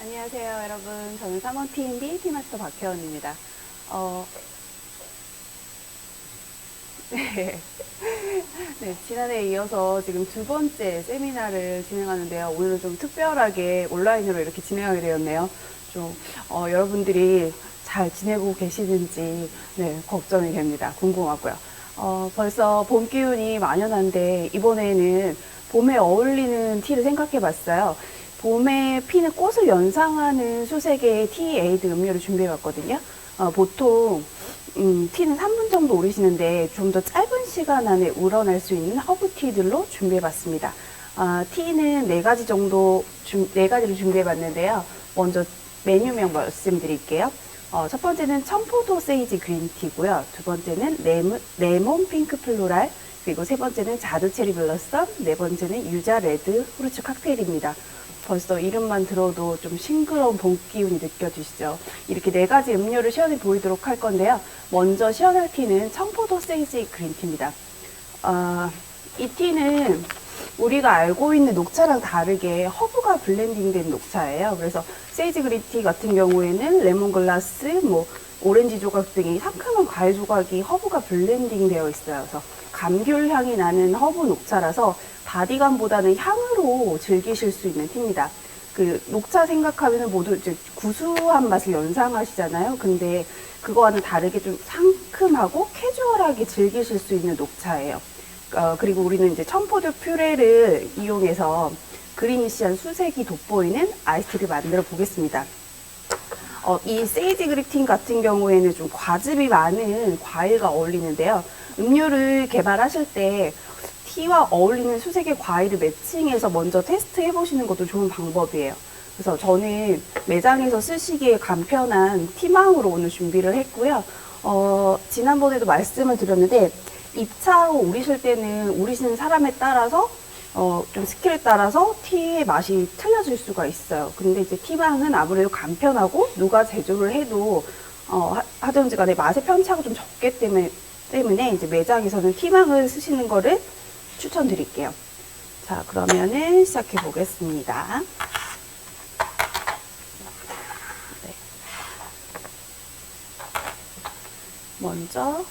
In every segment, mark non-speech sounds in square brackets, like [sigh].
안녕하세요, 여러분. 저는 3원 T&D 티마스터 박혜원입니다. 어, [laughs] 네. 네, 지난해에 이어서 지금 두 번째 세미나를 진행하는데요. 오늘은 좀 특별하게 온라인으로 이렇게 진행하게 되었네요. 좀, 어, 여러분들이 잘 지내고 계시는지, 네, 걱정이 됩니다. 궁금하고요. 어, 벌써 봄 기운이 만연한데, 이번에는 봄에 어울리는 티를 생각해 봤어요. 봄에 피는 꽃을 연상하는 수색의 티 에이드 음료를 준비해 봤거든요. 어, 보통 음, 티는 3분 정도 오르시는데 좀 더 짧은 시간 안에 우러날 수 있는 허브 티들로 준비해 봤습니다. 아, 티는 네 가지 정도 준- 네 가지를 준비해 봤는데요. 먼저 메뉴명 말씀드릴게요. 어, 첫 번째는 청포도 세이지 그린티고요. 두 번째는 레몬, 레몬 핑크 플로랄, 그리고 세 번째는 자두 체리 블러썸, 네 번째는 유자 레드 후르츠 칵테일입니다. 벌써 이름만 들어도 좀 싱그러운 봄 기운이 느껴지시죠? 이렇게 네 가지 음료를 시연해 보이도록 할 건데요. 먼저 시연할 티는 청포도 세이지 그린티입니다. 아, 이 티는 우리가 알고 있는 녹차랑 다르게 허브가 블렌딩된 녹차예요. 그래서 세이지 그린티 같은 경우에는 레몬글라스, 뭐 오렌지 조각 등이 상큼한 과일 조각이 허브가 블렌딩 되어 있어요. 그래서 감귤 향이 나는 허브 녹차라서 바디감보다는 향 으로 즐기실 수 있는 티입니다. 그 녹차 생각하면 모두 이제 구수한 맛을 연상하시잖아요. 근데 그거와는 다르게 좀 상큼하고 캐주얼하게 즐기실 수 있는 녹차예요. 어, 그리고 우리는 이제 청포도 퓨레를 이용해서 그리니시한 수색이 돋보이는 아이스티를 만들어 보겠습니다. 어, 이 세이지 그리틴 같은 경우에는 좀 과즙이 많은 과일과 어울리는데요. 음료를 개발하실 때 티와 어울리는 수색의 과일을 매칭해서 먼저 테스트 해 보시는 것도 좋은 방법이에요. 그래서 저는 매장에서 쓰시기에 간편한 티망으로 오늘 준비를 했고요. 어, 지난번에도 말씀을 드렸는데 입차로 우리실 때는 우리시는 사람에 따라서 어, 좀 스킬에 따라서 티의 맛이 틀려질 수가 있어요. 근데 이제 티망은 아무래도 간편하고 누가 제조를 해도 어, 하- 하든지 간에 맛의 편차가 좀 적기 때문에, 때문에 이제 매장에서는 티망을 쓰시는 거를 추천드릴게요. 자, 그러면은 시작해 보겠습니다. 네. 먼저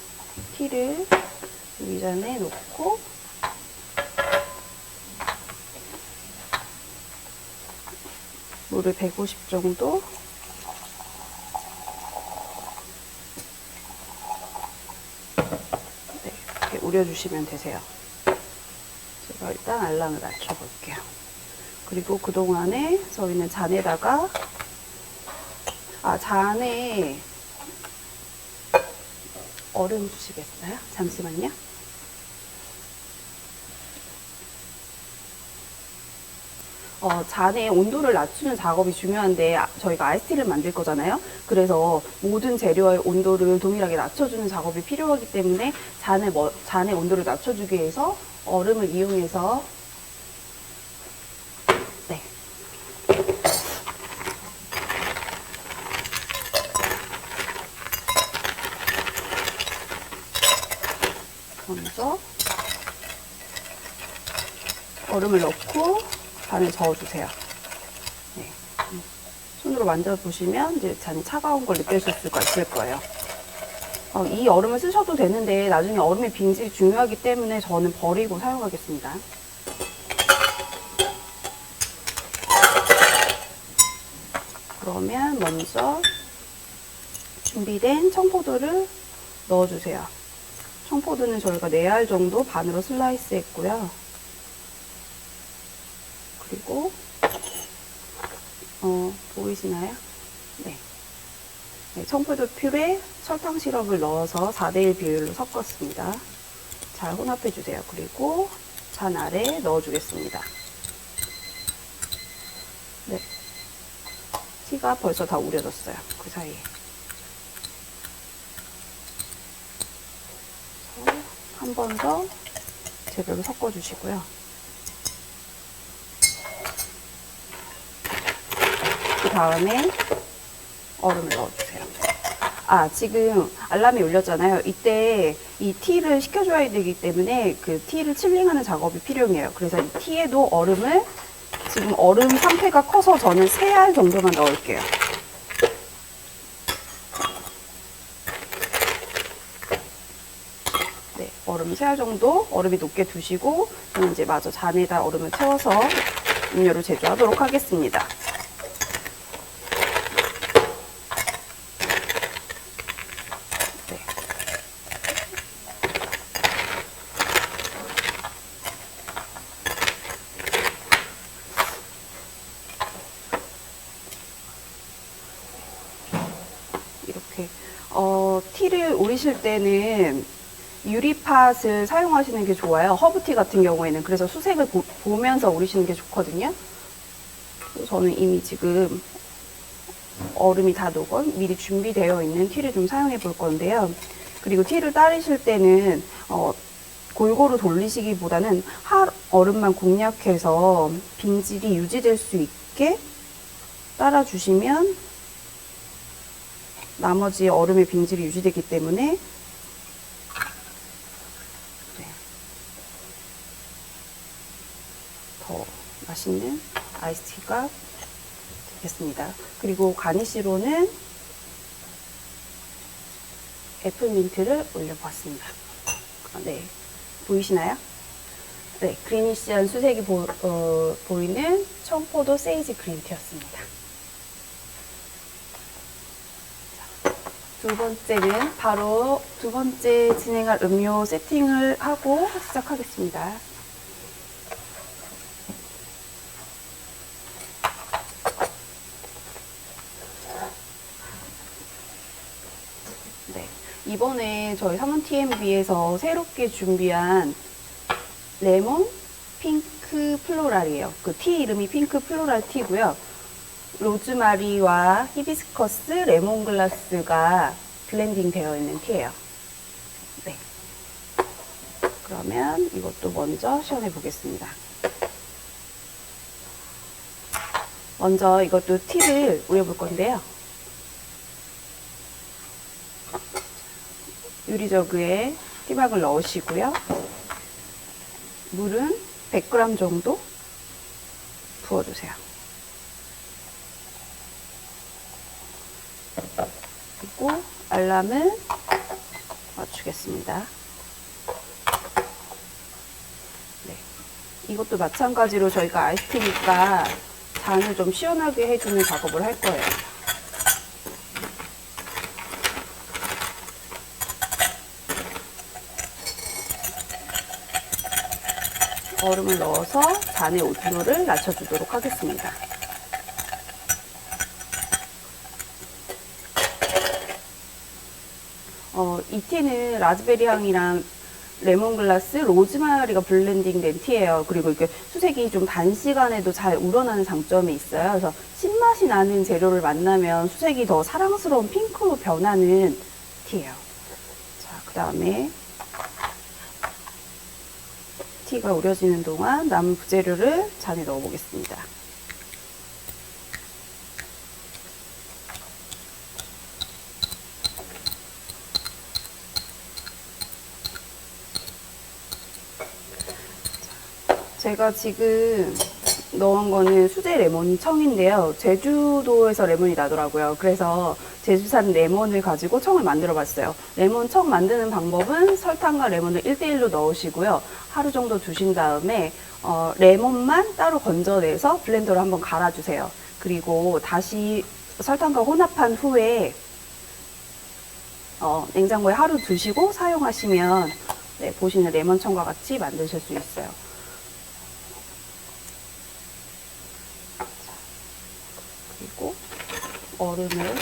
티를 위전에 놓고 물을 150 정도 네, 이렇게 우려주시면 되세요. 제가 일단 알람을 맞춰볼게요. 그리고 그동안에 저희는 잔에다가 아 잔에 얼음 주시겠어요? 잠시만요. 어, 잔의 온도를 낮추는 작업이 중요한데 아, 저희가 아이스티를 만들 거잖아요. 그래서 모든 재료의 온도를 동일하게 낮춰주는 작업이 필요하기 때문에 잔의, 뭐, 잔의 온도를 낮춰주기 위해서 얼음을 이용해서 네. 먼저 얼음을 넣고 잔에 저어주세요. 네. 음. 손으로 만져 보시면 이제 잔이 차가운 걸 느끼실 수가 있을 거예요. 어, 이 얼음을 쓰셔도 되는데 나중에 얼음의 빙질이 중요하기 때문에 저는 버리고 사용하겠습니다. 그러면 먼저 준비된 청포도를 넣어주세요. 청포도는 저희가 4알 정도 반으로 슬라이스 했고요. 그리고 어, 보이시나요? 네. 네, 청포도 퓨레 설탕 시럽을 넣어서 4대1 비율로 섞었습니다. 잘 혼합해 주세요. 그리고 잔 아래 넣어 주겠습니다. 네. 티가 벌써 다 우려졌어요. 그 사이에. 한 번더 재료를 섞어 주시고요. 그 다음에 얼음을 넣어주세요. 아, 지금 알람이 울렸잖아요. 이때 이 티를 식혀줘야 되기 때문에 그 티를 칠링하는 작업이 필요해요. 그래서 이 티에도 얼음을 지금 얼음 상태가 커서 저는 3알 정도만 넣을게요. 네, 얼음 3알 정도 얼음이 녹게 두시고 저는 이제 마저 잔에다 얼음을 채워서 음료를 제조하도록 하겠습니다. 네. 이렇게 어, 우리실 때는 유리팟을 사용하시는 게 좋아요. 허브티 같은 경우에는 그래서 수색을 보, 보면서 우리시는 게 좋거든요. 저는 이미 지금 얼음이 다 녹은 미리 준비되어 있는 티를 좀 사용해 볼 건데요. 그리고 티를 따르실 때는 어, 골고루 돌리시기보다는 한 얼음만 공략해서 빙질이 유지될 수 있게 따라주시면 나머지 얼음의 빙질이 유지되기 때문에 네. 더 맛있는 아이스티가 되겠습니다. 그리고 가니쉬로는 애플민트를 올려보았습니다. 네, 보이시나요? 네, 그리니시한 수색이 보, 어, 보이는 청포도 세이지 그린티였습니다. 두 번째는 바로 두 번째 진행할 음료 세팅을 하고 시작하겠습니다. 네. 이번에 저희 삼원 TMB에서 새롭게 준비한 레몬 핑크 플로랄이에요. 그 티 이름이 핑크 플로랄 티고요. 로즈마리와 히비스커스 레몬글라스가 블렌딩 되어 있는 티예요. 네. 그러면 이것도 먼저 시연해 보겠습니다. 먼저 이것도 티를 우려볼 건데요. 유리저그에 티막을 넣으시고요. 물은 100g 정도 부어주세요. 그리고 알람을 맞추겠습니다. 네. 이것도 마찬가지로 저희가 아이스티니까 잔을 좀 시원하게 해주는 작업을 할 거예요. 얼음을 넣어서 잔의 온도를 낮춰주도록 하겠습니다. 어, 이 티는 라즈베리 향이랑 레몬글라스, 로즈마리가 블렌딩 된 티예요. 그리고 이게 수색이 좀 단시간에도 잘 우러나는 장점이 있어요. 그래서 신맛이 나는 재료를 만나면 수색이 더 사랑스러운 핑크로 변하는 티예요. 자, 그 다음에 티가 우려지는 동안 남은 부재료를 잔에 넣어 보겠습니다. 제가 지금 넣은 거는 수제 레몬 청인데요. 제주도에서 레몬이 나더라고요. 그래서 제주산 레몬을 가지고 청을 만들어 봤어요. 레몬 청 만드는 방법은 설탕과 레몬을 1대1로 넣으시고요. 하루 정도 두신 다음에 어, 레몬만 따로 건져내서 블렌더로 한번 갈아주세요. 그리고 다시 설탕과 혼합한 후에 어, 냉장고에 하루 두시고 사용하시면 네, 보시는 레몬청과 같이 만드실 수 있어요. 그리고 얼음을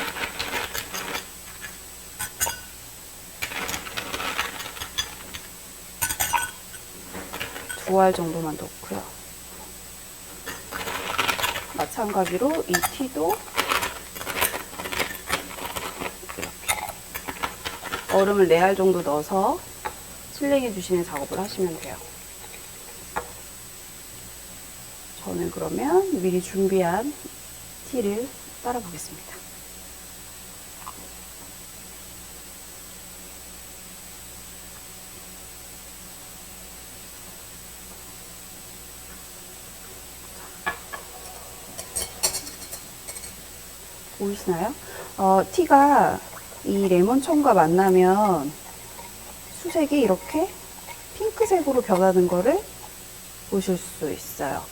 두 알 정도만 넣고요. 마찬가지로 이 티도 이렇게 얼음을 4알 정도 넣어서 실링해 주시는 작업을 하시면 돼요. 저는 그러면 미리 준비한 티를 썰어보겠습니다. 보이시나요? 어, 티가 이 레몬청과 만나면 수색이 이렇게 핑크색으로 변하는 거를 보실 수 있어요.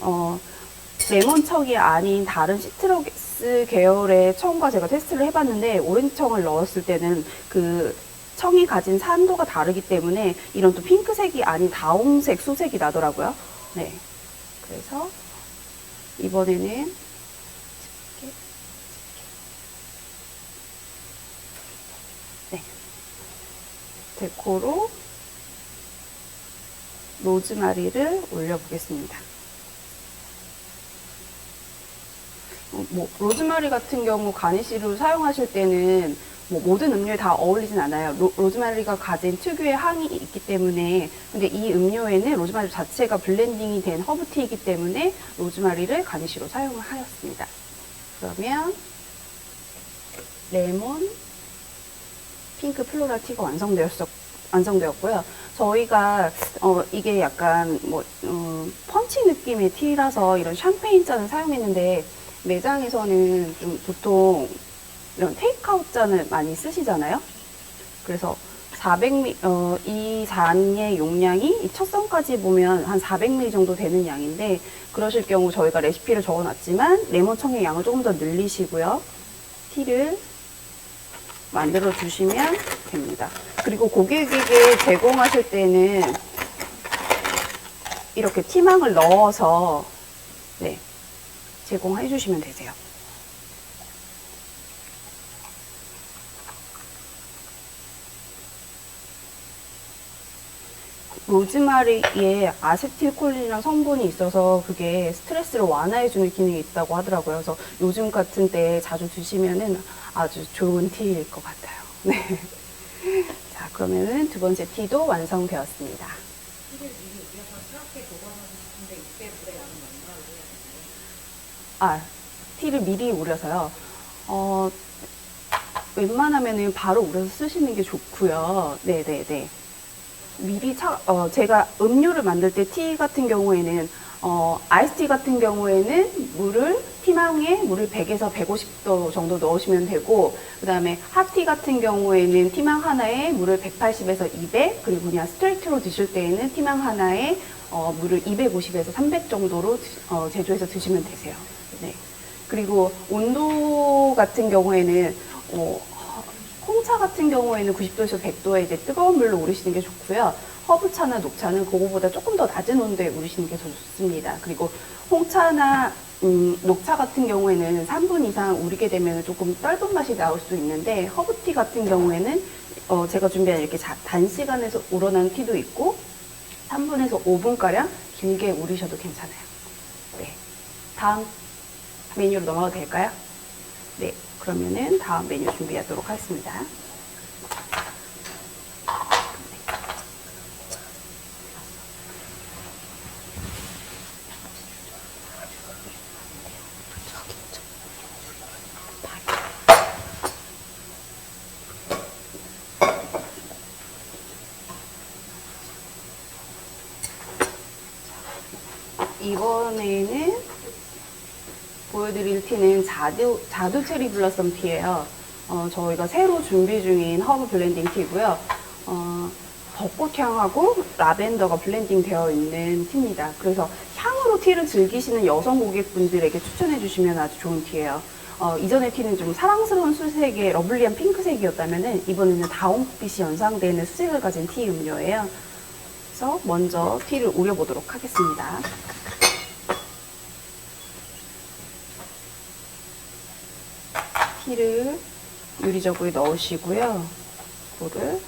어, 레몬청이 아닌 다른 시트러, 스 계열의 청과 제가 테스트를 해봤는데 오렌지 청을 넣었을 때는 그 청이 가진 산도가 다르기 때문에 이런 또 핑크색이 아닌 다홍색 수색이 나더라고요. 네. 그래서 이번에는. 네. 데코로 로즈마리를 올려보겠습니다. 뭐 로즈마리 같은 경우 가니쉬로 사용하실 때는 뭐 모든 음료에 다 어울리진 않아요. 로,ズ마리가 가진 특유의 향이 있기 때문에 근데 이 음료에는 로즈마리 자체가 블렌딩이 된 허브티이기 때문에 로즈마리를 가니쉬로 사용을 하였습니다. 그러면 레몬 핑크 플로라 티가 완성되었었 완성되었고요. 저희가 어, 이게 약간 뭐 어, 펀치 느낌의 티라서 이런 샴페인 잔을 사용했는데 매장에서는 좀 보통 이런 테이크아웃 잔을 많이 쓰시잖아요. 그래서 400ml, 어, 이 잔의 용량이 이첫 선까지 보면 한 400ml 정도 되는 양인데 그러실 경우 저희가 레시피를 적어놨지만 레몬청의 양을 조금 더 늘리시고요. 티를 만들어 주시면 됩니다. 그리고 고객에게 제공하실 때는 이렇게 티망을 넣어서 네, 제공해 주시면 되세요. 로즈마리에 아세틸콜린이라는 성분이 있어서 그게 스트레스를 완화해주는 기능이 있다고 하더라고요. 그래서 요즘 같은 때 자주 드시면은 아주 좋은 티일 것 같아요. [laughs] 네. 자, 그러면은 두 번째 티도 완성되었습니다. 아, 티를 미리 우려서요. 어, 웬만하면은 바로 우려서 쓰시는 게 좋고요. 네네네. 미리 차, 어, 제가 음료를 만들 때 티 같은 경우에는 어, 아이스티 같은 경우에는 물을 티망에 물을 100에서 150도 정도 넣으시면 되고 그 다음에 핫티 같은 경우에는 티망 하나에 물을 180에서 200 그리고 그냥 스트레이트로 드실 때에는 티망 하나에 어, 물을 250에서 300 정도로 드- 어, 제조해서 드시면 되세요. 네. 그리고 온도 같은 경우에는 어, 홍차 같은 경우에는 90도에서 100도에 이제 뜨거운 물로 우리시는 게 좋고요. 허브차나 녹차는 그거보다 조금 더 낮은 온도에 우리시는 게 더 좋습니다. 그리고 홍차나 음, 녹차 같은 경우에는 3분 이상 우리게 되면 조금 떫은 맛이 나올 수 있는데 허브티 같은 경우에는 어, 제가 준비한 이렇게 자- 단시간에서 우러나는 티도 있고 3분에서 5분가량 길게 우리셔도 괜찮아요. 네. 다음 메뉴로 넘어가도 될까요? 네. 그러면은 다음 메뉴 준비하도록 하겠습니다. 이번에는 보여드릴 티는 자두, 자두 체리 블러썸 티예요. 어, 저희가 새로 준비 중인 허브 블렌딩 티고요. 어, 벚꽃향하고 라벤더가 블렌딩 되어 있는 티입니다. 그래서 향으로 티를 즐기시는 여성 고객분들에게 추천해 주시면 아주 좋은 티예요. 어, 이전의 티는 좀 사랑스러운 수색의 러블리한 핑크색이었다면 이번에는 다홍빛이 연상되는 수색을 가진 티 음료예요. 그래서 먼저 티를 우려보도록 하겠습니다. 티를 유리저구에 넣으시고요. 이거를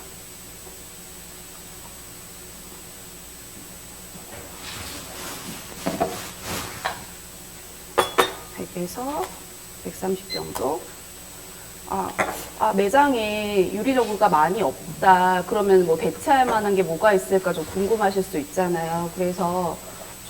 백에서 130 정도. 아, 아, 매장에 유리저구가 많이 없다. 그러면 뭐 대체할 만한 게 뭐가 있을까 좀 궁금하실 수 있잖아요. 그래서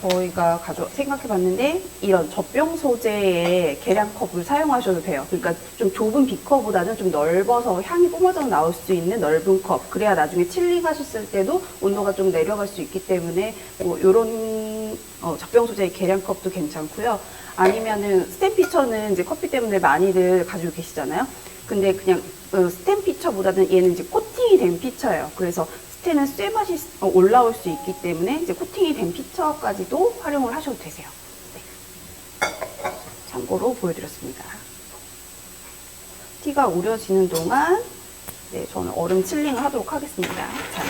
저희가 가져 생각해 봤는데 이런 젖병 소재의 계량컵을 사용하셔도 돼요. 그러니까 좀 좁은 비커보다는 좀 넓어서 향이 뿜어져 나올 수 있는 넓은 컵. 그래야 나중에 칠링 하셨을 때도 온도가 좀 내려갈 수 있기 때문에 뭐 이런 어, 젖병 소재의 계량컵도 괜찮고요. 아니면은 스탬피처는 이제 커피 때문에 많이들 가지고 계시잖아요. 근데 그냥 어, 스탬 피처보다는 얘는 이제 코팅이 된 피처예요. 그래서 스테는 쇠맛이 어, 올라올 수 있기 때문에 이제 코팅이 된 피처까지도 활용을 하셔도 되세요. 네. 참고로 보여드렸습니다. 티가 우려지는 동안 네, 저는 얼음 칠링을 하도록 하겠습니다. 자,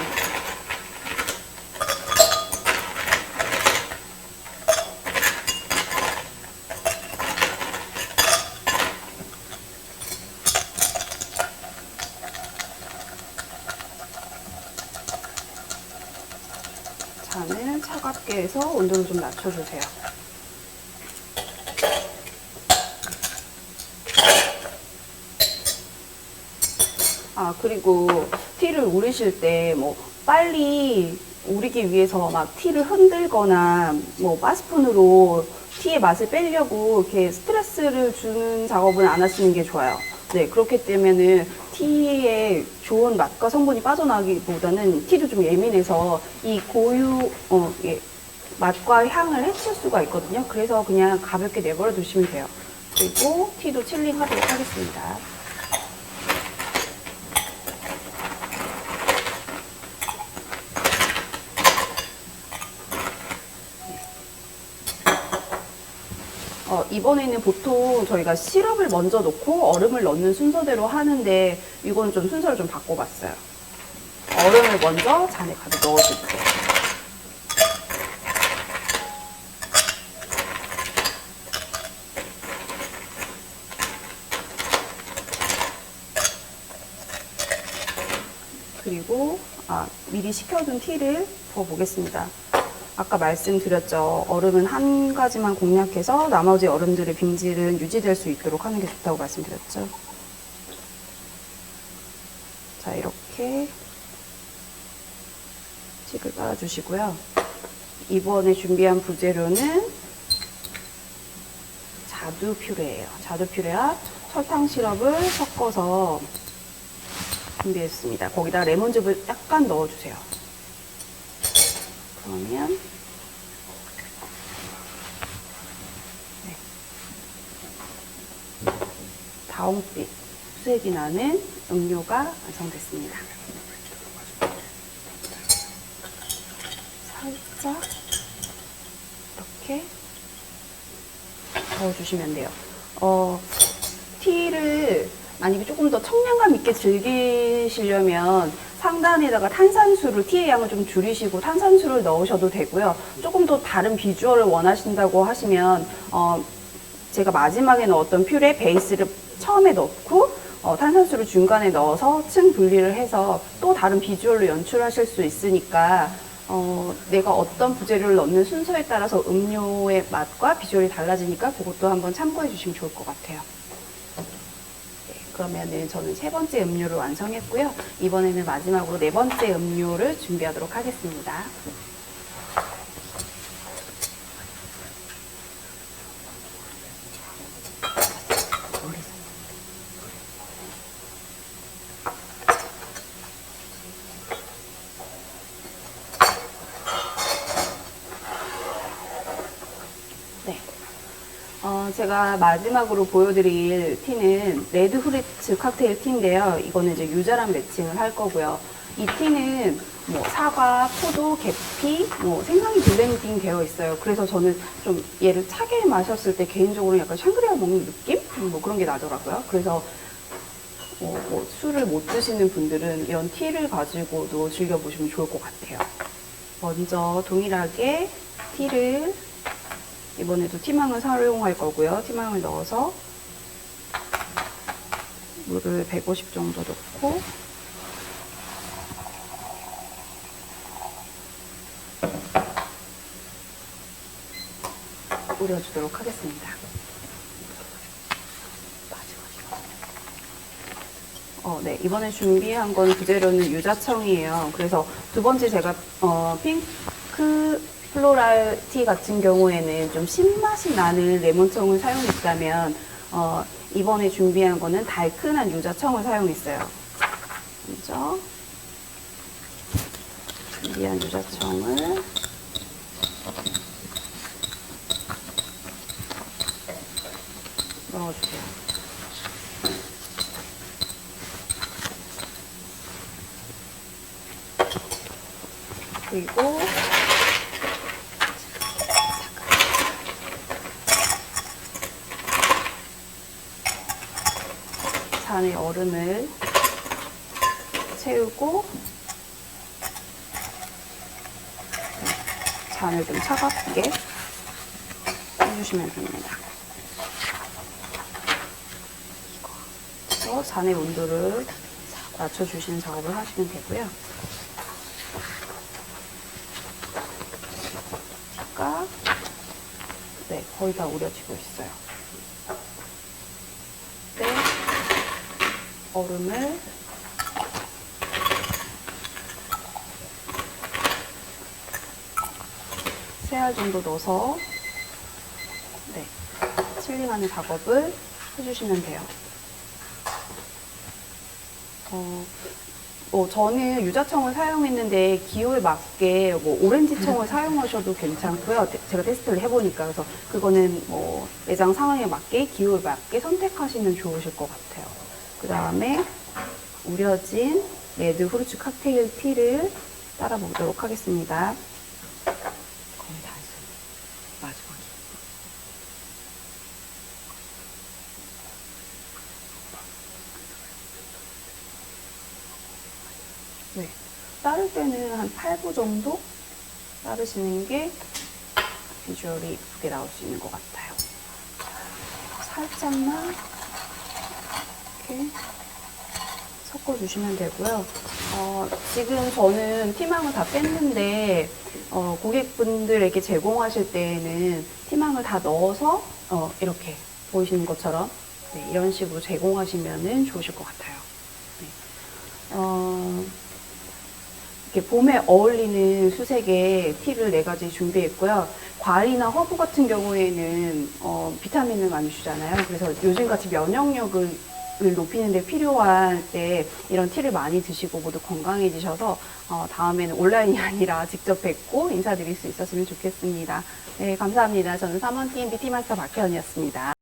차갑게 해서 온도를 좀 낮춰주세요. 아, 그리고 티를 우리실 때 뭐 빨리 우리기 위해서 막 티를 흔들거나 뭐 바스푼으로 티의 맛을 빼려고 이렇게 스트레스를 주는 작업은 안 하시는 게 좋아요. 네, 그렇기 때문에는 티의 좋은 맛과 성분이 빠져나기보다는 티도 좀 예민해서 이 고유, 어, 예, 맛과 향을 해칠 수가 있거든요. 그래서 그냥 가볍게 내버려 두시면 돼요. 그리고 티도 칠링 하도록 하겠습니다. 어, 이번에는 보통 저희가 시럽을 먼저 넣고 얼음을 넣는 순서대로 하는데 이건 좀 순서를 좀 바꿔봤어요. 얼음을 먼저 잔에 가득 넣어줄게요. 그리고 아, 미리 식혀둔 티를 부어보겠습니다. 아까 말씀드렸죠. 얼음은 한 가지만 공략해서 나머지 얼음들의 빙질은 유지될 수 있도록 하는 게 좋다고 말씀드렸죠. 자, 이렇게 칙을 깔아주시고요. 이번에 준비한 부재료는 자두 퓨레예요. 자두 퓨레와 설탕 시럽을 섞어서 준비했습니다. 거기다 레몬즙을 약간 넣어주세요. 그러면 네. 다홍빛 수액이 나는 음료가 완성됐습니다. 살짝 이렇게 저어주시면 돼요. 어, 티를 만약에 조금 더 청량감 있게 즐기시려면 상단에다가 탄산수를 티의 양을 좀 줄이시고 탄산수를 넣으셔도 되고요. 조금 더 다른 비주얼을 원하신다고 하시면 어, 제가 마지막에 넣었던 퓨레 베이스를 처음에 넣고 어, 탄산수를 중간에 넣어서 층 분리를 해서 또 다른 비주얼로 연출하실 수 있으니까 어, 내가 어떤 부재료를 넣는 순서에 따라서 음료의 맛과 비주얼이 달라지니까 그것도 한번 참고해 주시면 좋을 것 같아요. 네, 그러면은 저는 세 번째 음료를 완성했고요. 이번에는 마지막으로 네 번째 음료를 준비하도록 하겠습니다. 네. 어, 제가 마지막으로 보여드릴 티는 레드 후레츠 칵테일 티인데요. 이거는 이제 유자랑 매칭을 할 거고요. 이 티는 뭐 사과, 포도, 계피, 뭐 생강이 블렌딩 되어 있어요. 그래서 저는 좀 얘를 차게 마셨을 때 개인적으로 약간 샹그리아 먹는 느낌? 음, 뭐 그런 게 나더라고요. 그래서 어, 뭐 술을 못 드시는 분들은 이런 티를 가지고도 즐겨보시면 좋을 것 같아요. 먼저 동일하게 티를 이번에도 티망을 사용할 거고요. 티망을 넣어서 물을 150 정도 넣고 우려주도록 하겠습니다. 어, 네. 이번에 준비한 건 부재료는 유자청이에요. 그래서 두 번째 제가, 어, 핑크 플로랄 티 같은 경우에는 좀 신맛이 나는 레몬청을 사용했다면 어, 이번에 준비한 거는 달큰한 유자청을 사용했어요. 먼저 준비한 유자청을 넣어주세요. 그리고 잔에 얼음을 채우고 잔을 좀 차갑게 해주시면 됩니다. 그래서 잔의 온도를 낮춰주시는 작업을 하시면 되고요. 티가 네, 거의 다 우려지고 있어요. 네, 얼음을 세 알 정도 넣어서 네, 칠링하는 작업을 해주시면 돼요. 어, 뭐 저는 유자청을 사용했는데 기호에 맞게 뭐 오렌지청을 사용하셔도 괜찮고요. 테- 제가 테스트를 해보니까 그래서 그거는 뭐 매장 상황에 맞게 기호에 맞게 선택하시면 좋으실 것 같아요. 그 다음에 우려진 레드 후르츠 칵테일 티를 따라 보도록 하겠습니다. 거의 다 했어요. 마지막에. 네. 따를 때는 한 8부 정도 따르시는 게 비주얼이 이쁘게 나올 수 있는 것 같아요. 살짝만 이렇게 섞어주시면 되고요. 어, 지금 저는 티망을 다 뺐는데 어, 고객분들에게 제공하실 때에는 티망을 다 넣어서 어, 이렇게 보이시는 것처럼 네, 이런 식으로 제공하시면 좋으실 것 같아요. 네. 어, 이렇게 봄에 어울리는 수색의 티를 네 가지 준비했고요. 과일이나 허브 같은 경우에는 어, 비타민을 많이 주잖아요. 그래서 요즘같이 면역력을 높이는 데 필요할 때 이런 티를 많이 드시고 모두 건강해지셔서 어, 다음에는 온라인이 아니라 직접 뵙고 인사드릴 수 있었으면 좋겠습니다. 네, 감사합니다. 저는 3원 TMB 티마스터 박혜연이었습니다.